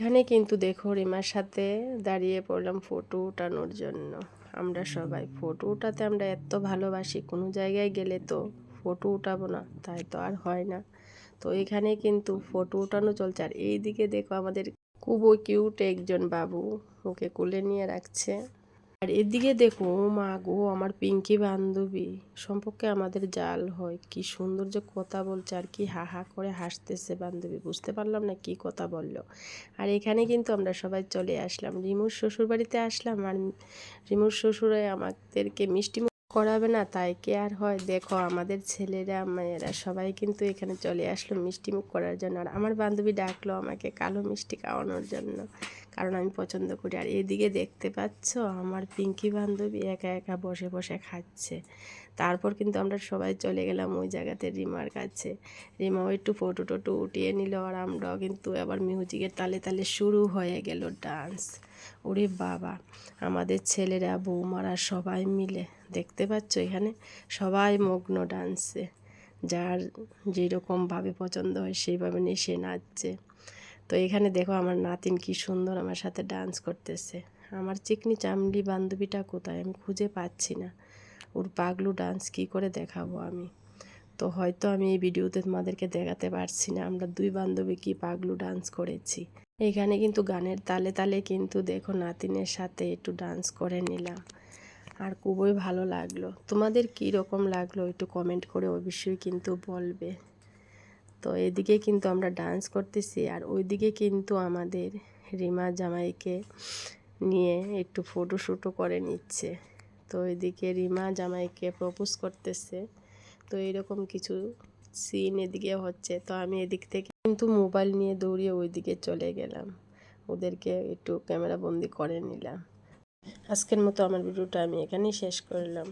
এখানে কিন্তু দেখো রিমার সাথে দাঁড়িয়ে পড়লাম ফটো উঠানোর জন্য। আমরা সবাই ফটো উঠাতে আমরা এত ভালোবাসি, কোনো জায়গায় গেলে তো ফটো উঠাবো না, তাই তো আর হয় না। তো এখানে কিন্তু ফটো উঠানো চলছে। আর এইদিকে দেখো আমাদের খুবই কিউট একজন বাবু, ওকে কোলে নিয়ে রাখছে। আর এদিকে দেখো মা গো, আমার পিঙ্কি বান্ধবী। সম্পর্কে আমাদের জাল হয়, কি সুন্দর যে কথা বলছে আর কি হা হা করে হাসতেছে বান্ধবী, বুঝতে পারলাম না কি কথা বলল। আর এখানে কিন্তু আমরা সবাই চলে আসলাম। রিমুর শ্বশুর বাড়িতে আসলাম আর রিমুর শ্বশুরে আমাদেরকে মিষ্টি করাবে না, তাই কে আর হয়? দেখো, আমাদের ছেলেরা, মেয়েরা সবাই কিন্তু এখানে চলে আসলো মিষ্টি মুখ করার জন্য। আর আমার বান্ধবী ডাকলো আমাকে কালো মিষ্টি খাওয়ানোর জন্য, কারণ আমি পছন্দ করি। আর এদিকে দেখতে পাচ্ছ, আমার পিঙ্কি বান্ধবী একা একা বসে বসে খাচ্ছে। তারপর কিন্তু আমরা সবাই চলে গেলাম ওই জায়গাতে রিমার কাছে। রিমাও একটু ফটো টটো উঠিয়ে নিল আর আমরাও কিন্তু আবার মিউজিকের তালে তালে শুরু হয়ে গেল ডান্স। ওরে বাবা, আমাদের ছেলেরা, বৌমারা সবাই মিলে দেখতে পাচ্ছ এখানে? সবাই মগ্ন ডান্সে। যার যেরকমভাবে পছন্দ হয় সেইভাবে নিয়ে সে নাচছে। তো এখানে দেখো আমার নাতিন কি সুন্দর আমার সাথে ডান্স করতেছে। আমার চিকনি চামড়ি বান্ধবীটা কোথায়? আমি খুঁজে পাচ্ছি না। ওর পাগলু ডান্স কি করে দেখাবো আমি? তো হয়তো আমি এই ভিডিওতে তোমাদেরকে দেখাতে পারছি না। আমরা দুই বান্ধবী কি পাগলু ডান্স করেছি? এখানে কিন্তু গানের তালে তালে কিন্তু দেখো নাতিনের সাথে একটু ডান্স করে নিলাম। আর খুবই ভালো লাগল। তোমাদের কী রকম লাগল একটু কমেন্ট করে অবশ্যই কিন্তু বলবে। তো এদিকে কিন্তু আমরা ডান্স করতেছি আর ওইদিকে কিন্তু আমাদের রিমা জামাইকে নিয়ে একটু ফটো শ্যুটও করে নিচ্ছে। তো এদিকে রিমা জামাইকে প্রপোজ করতেছে। তো এরকম কিছু সিন এদিকে হচ্ছে। তো আমি এদিক থেকে কিন্তু মোবাইল নিয়ে দৌড়িয়ে ওইদিকে চলে গেলাম। ওদেরকে একটু ক্যামেরা বন্দি করে নিলাম। আজকের মতো আমার ভিডিওটা আমি এখানেই শেষ করলাম।